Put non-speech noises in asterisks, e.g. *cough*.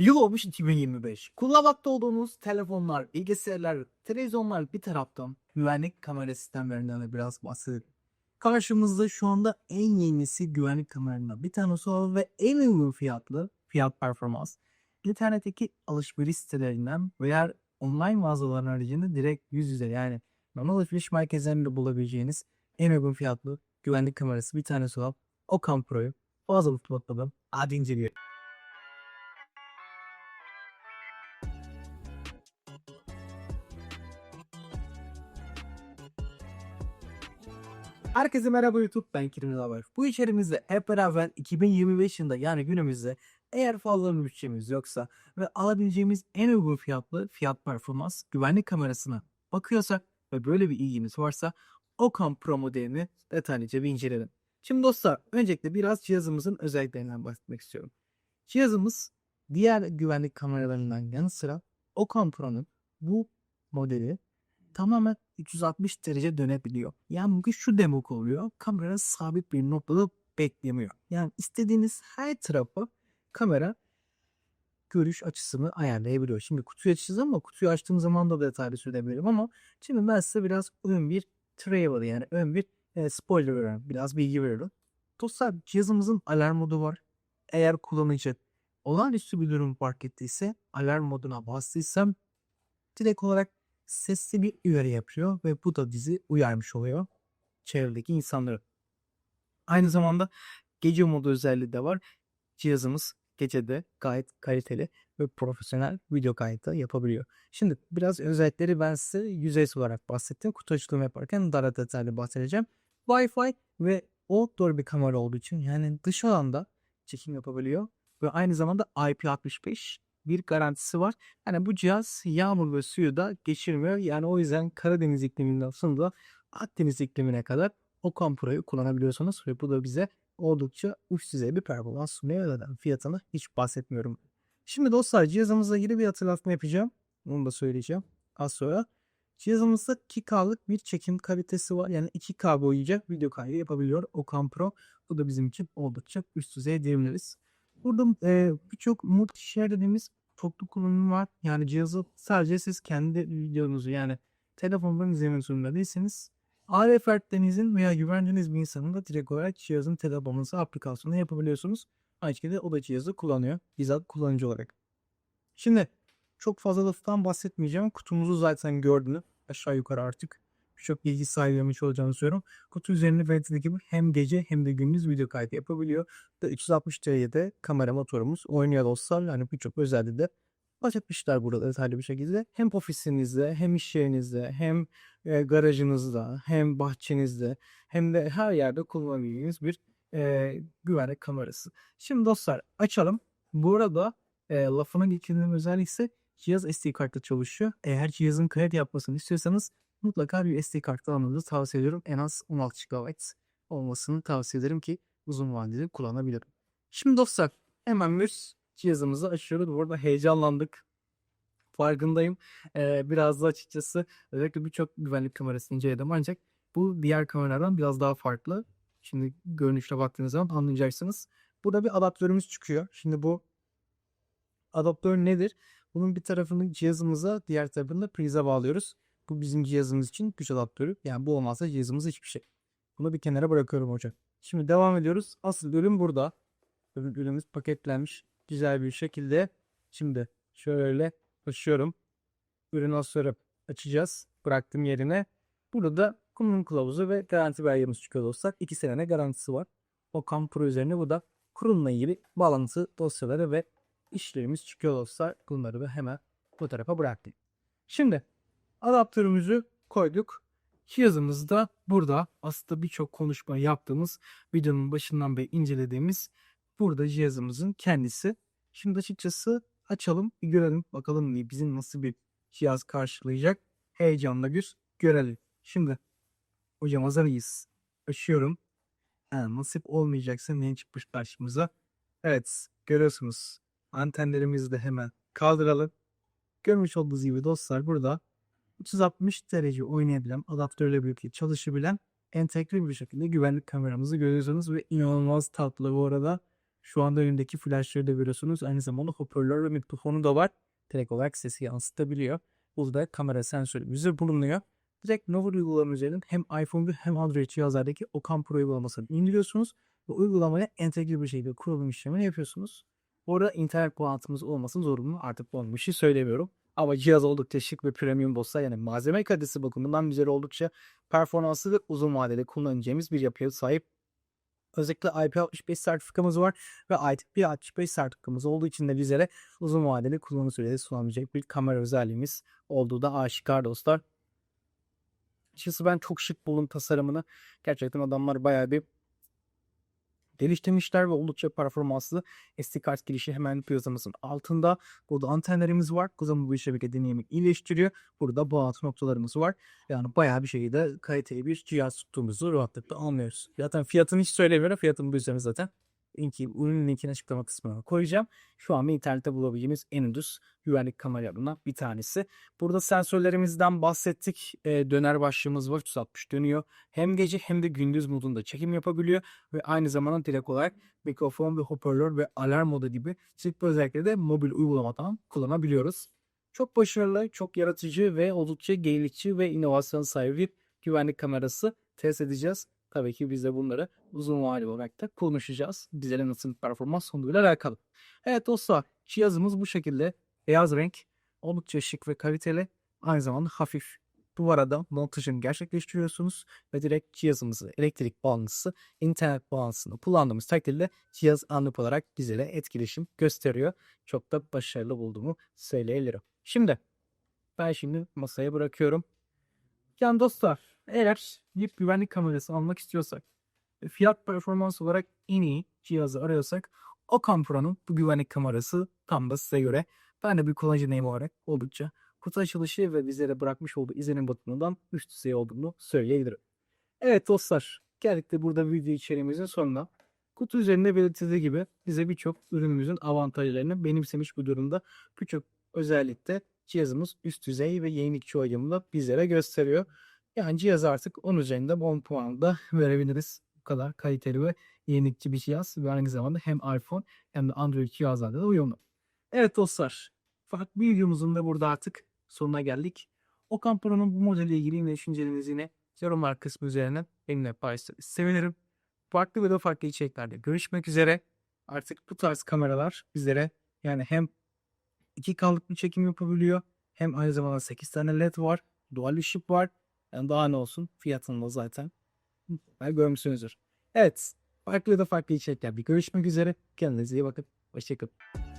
Yıl olmuş 2025. Kullanmakta olduğunuz telefonlar, bilgisayarlar, televizyonlar bir taraftan güvenlik kamera sistemlerinden de biraz bahsedelim. Karşımızda şu anda en yenisi güvenlik kameralarından bir tanesi olan ve en uygun fiyatlı fiyat performans. İnternetteki alışveriş sitelerinden veya online mağazaların haricinde direkt yüz yüze yani normal alışveriş merkezlerinde bulabileceğiniz en uygun fiyatlı güvenlik kamerası bir tanesi olan Okan Pro'yu fazla tutmadan hadi inceleyelim. Herkese merhaba YouTube ben Kerim Haber. Bu içerimizde hep beraber 2025 yılında yani günümüzde eğer fazla bütçemiz yoksa ve alabileceğimiz en uygun fiyatlı fiyat performans güvenlik kamerasına bakıyorsak ve böyle bir ilgimiz varsa Okan Pro modelini detaylıca bir inceleyelim. Şimdi dostlar öncelikle biraz cihazımızın özelliklerinden bahsetmek istiyorum. Cihazımız diğer güvenlik kameralarından yanı sıra Okan Pro'nun bu modeli tamamen 360 derece dönebiliyor. Yani bu şu demek oluyor. Kamera sabit bir noktada beklemiyor. Yani istediğiniz her tarafa kamera görüş açısını ayarlayabiliyor. Şimdi kutuyu açacağız ama kutuyu açtığım zaman da detaylı söyleyebilirim ama şimdi ben size biraz ön bir travel yani ön bir e, spoiler veriyorum. Biraz bilgi veriyorum. Dostlar cihazımızın alarm modu var. Eğer kullanıcı olağanüstü bir durum fark ettiyse alarm moduna bastıysam direkt olarak sesli bir uyarı yapıyor ve bu da bizi uyarmış oluyor çevredeki insanları. Aynı zamanda gece modu özelliği de var. Cihazımız gecede gayet kaliteli ve profesyonel video kaydı yapabiliyor. Şimdi biraz özellikleri ben size yüzeysel olarak bahsettim. Kutu açılımı yaparken daha detaylı bahsedeceğim. Wi-Fi ve outdoor bir kamera olduğu için yani dış alanda çekim yapabiliyor ve aynı zamanda IP65 bir garantisi var. Yani bu cihaz yağmur ve suyu da geçirmiyor. Yani o yüzden Karadeniz ikliminden sonra Akdeniz iklimine kadar Okan Pro'yu kullanabiliyorsunuz ve bu da bize oldukça üst düzey bir performans sunuyor. Zaten fiyatını hiç bahsetmiyorum. Şimdi dostlar cihazımızla ilgili bir hatırlatma yapacağım. Onu da söyleyeceğim az sonra. Cihazımızda 2K'lık bir çekim kalitesi var. Yani 2K boyunca video kaydı yapabiliyor Okan Pro. Bu da bizim için oldukça üst düzey diyebiliriz. Burada e, birçok multi-share dediğimiz çoklu kullanım var. Yani cihazı sadece siz kendi videonuzu yani telefondan izlemek zorunda değilseniz AR fertlenizin veya güvendiğiniz bir insanın da direkt olarak cihazın telefonunuza aplikasyonu yapabiliyorsunuz. Aynı şekilde o da cihazı kullanıyor. Bizzat kullanıcı olarak. Şimdi çok fazla laftan bahsetmeyeceğim. Kutumuzu zaten gördünüz. Aşağı yukarı artık birçok bilgi sahibi olmuş olacağını söylüyorum. Kutu üzerinde belirtildiği gibi hem gece hem de gündüz video kaydı yapabiliyor. Da 360 derecede kamera motorumuz oynuyor dostlar. Yani birçok özelliği de bahsetmişler burada detaylı bir şekilde. Hem ofisinizde hem iş yerinizde hem e, garajınızda hem bahçenizde hem de her yerde kullanabileceğiniz bir e, güvenlik kamerası. Şimdi dostlar açalım. Bu arada e, lafına geçirdiğim özellik ise cihaz SD kartla çalışıyor. Eğer cihazın kayıt yapmasını istiyorsanız mutlaka bir SD kartı almanızı tavsiye ediyorum. En az 16 GB olmasını tavsiye ederim ki uzun vadeli kullanabilirim. Şimdi dostlar hemen bir cihazımızı açıyoruz. Bu arada heyecanlandık. Farkındayım. Ee, biraz da açıkçası özellikle birçok güvenlik kamerasını inceledim ancak bu diğer kameralardan biraz daha farklı. Şimdi görünüşle baktığınız zaman anlayacaksınız. Burada bir adaptörümüz çıkıyor. Şimdi bu adaptör nedir? Bunun bir tarafını cihazımıza, diğer tarafını da prize bağlıyoruz. Bu bizim cihazımız için güç adaptörü. Yani bu olmazsa cihazımız hiçbir şey. Bunu bir kenara bırakıyorum hocam. Şimdi devam ediyoruz. Asıl ürün burada. Ürünümüz paketlenmiş güzel bir şekilde. Şimdi şöyle açıyorum. Ürünü sonra açacağız. Bıraktığım yerine. Burada da kullanım kılavuzu ve garanti belgemiz çıkıyor dostlar. 2 sene garantisi var. Okan Pro üzerine bu da kurumla ilgili bağlantı dosyaları ve işlerimiz çıkıyor dostlar. Bunları da hemen bu tarafa bıraktım. Şimdi adaptörümüzü koyduk. Cihazımız da burada aslında birçok konuşma yaptığımız videonun başından beri incelediğimiz burada cihazımızın kendisi. Şimdi açıkçası açalım bir görelim bakalım bizim nasıl bir cihaz karşılayacak. Heyecanla bir görelim. Şimdi hocam hazır mıyız? Açıyorum. Ha, nasip olmayacaksa ne çıkmış karşımıza? Evet görüyorsunuz. Antenlerimizi de hemen kaldıralım. Görmüş olduğunuz gibi dostlar burada 360 derece oynayabilen, adaptörle birlikte çalışabilen entegre bir şekilde güvenlik kameramızı görüyorsunuz ve inanılmaz tatlı bu arada. Şu anda önündeki flashları da görüyorsunuz. Aynı zamanda hoparlör ve mikrofonu da var. Direkt olarak sesi yansıtabiliyor. Burada kamera sensörümüz bulunuyor. Direkt Nova uygulama üzerinden hem iPhone hem Android cihazlardaki Okan Pro uygulamasını indiriyorsunuz. Ve uygulamaya entegre bir şekilde kurulum işlemini yapıyorsunuz. Orada internet bağlantımız olmasın zorunlu. Artık şey söylemiyorum. Ama cihaz oldukça şık ve premium olsa yani malzeme kalitesi bakımından bizlere oldukça performanslı ve uzun vadede kullanacağımız bir yapıya sahip. Özellikle IP65 sertifikamız var ve IP65 sertifikamız olduğu için de bizlere uzun vadeli kullanım süresi sunabilecek bir kamera özelliğimiz olduğu da aşikar dostlar. Açıkçası ben çok şık buldum tasarımını. Gerçekten adamlar bayağı bir geliştirmişler ve oldukça performanslı SD kart girişi hemen piyasamızın altında. Burada antenlerimiz var. Kuzamı bu işe birlikte deneyimi iyileştiriyor. Burada bağlantı noktalarımız var. Yani bayağı bir şekilde kaliteli bir cihaz tuttuğumuzu rahatlıkla anlıyoruz. Zaten fiyatını hiç söylemiyorum. Fiyatını bu üzerine zaten linki, ürünün linkini açıklama kısmına koyacağım. Şu an internette bulabileceğimiz en ucuz güvenlik kameralarından bir tanesi. Burada sensörlerimizden bahsettik. Ee, döner başlığımız var. 360 dönüyor. Hem gece hem de gündüz modunda çekim yapabiliyor. Ve aynı zamanda direkt olarak mikrofon ve hoparlör ve alarm modu gibi çeşitli özellikleri de mobil uygulamadan kullanabiliyoruz. Çok başarılı, çok yaratıcı ve oldukça yenilikçi ve inovasyon sahibi bir güvenlik kamerası test edeceğiz. Tabii ki biz de bunları uzun vadeli olarak da konuşacağız. Bizlere nasıl performans sunduğuyla alakalı. Evet dostlar cihazımız bu şekilde beyaz renk oldukça şık ve kaliteli. Aynı zamanda hafif. Duvara montajını gerçekleştiriyorsunuz ve direkt cihazımızı elektrik bağlantısı, internet bağlantısını kullandığımız takdirde cihaz anlık olarak bizlere etkileşim gösteriyor. Çok da başarılı bulduğumu söyleyebilirim. Şimdi ben şimdi masaya bırakıyorum. Yani dostlar eğer bir güvenlik kamerası almak istiyorsak ve fiyat performans olarak en iyi cihazı arıyorsak Okan Pro'nun bu güvenlik kamerası tam da size göre. Ben de bir kullanıcı deneyimi olarak oldukça kutu açılışı ve bizlere bırakmış olduğu izlenim bakımından üst düzey olduğunu söyleyebilirim. Evet dostlar geldik de burada video içeriğimizin sonuna. Kutu üzerinde belirtildiği gibi bize birçok ürünümüzün avantajlarını benimsemiş bu durumda. Birçok özellikle cihazımız üst düzey ve yenilikçi uyumlu bizlere gösteriyor. Yani cihaz artık 10 üzerinde 10 puan da *laughs* verebiliriz. Bu kadar kaliteli ve yenilikçi bir cihaz ve aynı zamanda hem iPhone hem de Android cihazlarda da uyumlu. Evet dostlar, farklı bir videomuzun da burada artık sonuna geldik. Okan Pro'nun bu modelle ilgili düşüncelerinizi yine yorumlar kısmı üzerinden benimle paylaşırsanız sevinirim. Farklı ve de farklı içeriklerde görüşmek üzere. Artık bu tarz kameralar bizlere yani hem 2K'lık bir çekim yapabiliyor hem aynı zamanda 8 tane led var, dual ışık var. Yani daha ne olsun fiyatını da zaten ben görmüşsünüzdür. Evet farklı da farklı içerikler bir görüşmek üzere. Kendinize iyi bakın. Hoşçakalın.